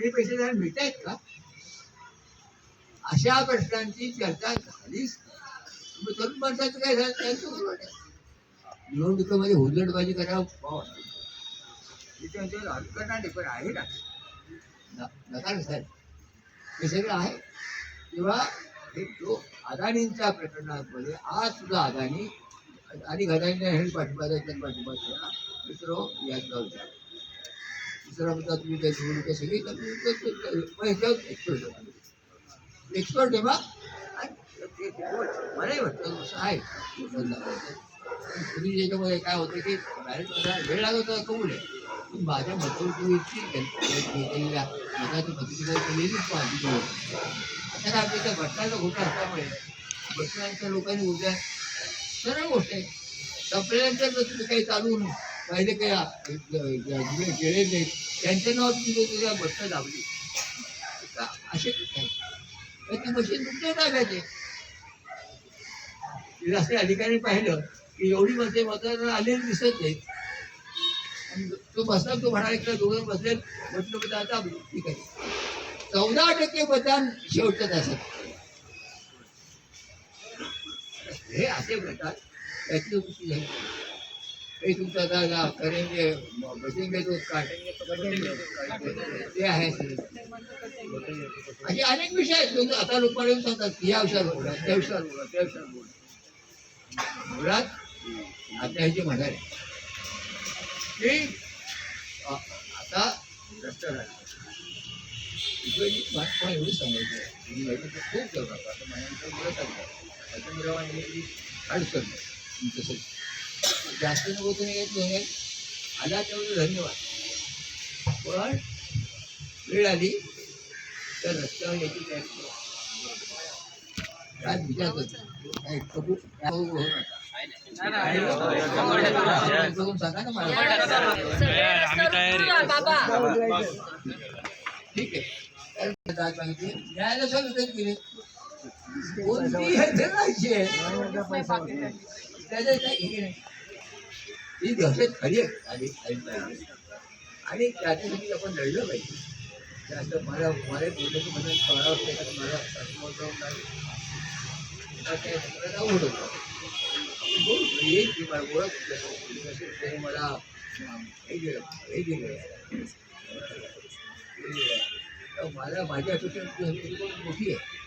Company पैसे द्यायला मिळत आहेत का? अशा प्रश्नांची चर्चा झालीच मग तरुण माणसाचं काय झालं? निवडणुकीमध्ये हुल्लडबाजी करावं भाव पण आहे ना. न- साहेब. हे सगळं आहे. तेव्हा हे जो अदानींच्या प्रकरणामध्ये आज सुद्धा अदानी आणि घराने हे पाठिंबा पाठिंबा दिला मित्र याचा विचार दुसरा मुद्दा तुम्ही त्या निवडणुका सगळी एक्सपर्ट एक्सपर्ट आहे बा ते मलाही वाटतं असं आहे तुम्ही त्याच्यामध्ये काय होतं की डायरेक्ट वेळ लागत होता कबूल आहे पण माझ्या मतदारसंघाची केलेल्या मताची प्रतिक्रिया केलेली पाहिजे आता काय आपल्या त्या घोटा असल्यामुळे भटकांच्या लोकांनी उद्या सरळ गोष्ट आहे संपल्यानंतर तुम्ही काही चालून पहिले काही जे गेले नाही. त्यांच्या नावात तुम्ही तुझ्या भट्ट दाबली. असे ती मशीन तुमच्या ताब्यात असे अधिकारी पाहिलं की एवढी मते मतदार आलेली दिसत नाहीत. तो बसला तो म्हणाला की दोघं बसले म्हटलं म्हणजे आता ठीक आहे. चौदा टक्के मतदान शेवटच्या तासात. हे असे प्रकार त्याची गोष्टी झाली तुमचं आता करेंगे बसेंगे तो काटेंगे तो ते आहे असे अनेक विषय आहेत. लोक आता लोकांना सांगतात की या विषयावर बोला त्या विषयावर बोला त्या विषयावर बोला. मुळात आता ह्याची म्हणाले की आता रस्ता झाला इकडे महात्मा एवढं सांगायचं तुम्ही माहिती खूप जवळ आता माझ्यानंतर बोलत आहे. त्याच्यामुळे अडचण तसंच जास्त नको तुम्ही येत नाही आला तेवढं धन्यवाद. पण वेळ आली तर रस्त्यावर यायची काय काय काय काय सांगा ना मला. ठीक आहे. तर सांगितलं कोणती ही दहशत खरी आहे. आणि आणि- त्याच्यासाठी आपण लढलं पाहिजे. जास्त मला मला बोलण्याचं मला करावं असते कारण मला जाऊन नाही. मला आवड होतं. आपण येईल की मला ओळख त्याने मला हे दिलं हे दिलं तर मला माझ्या अपेक्षा खूप मोठी आहे.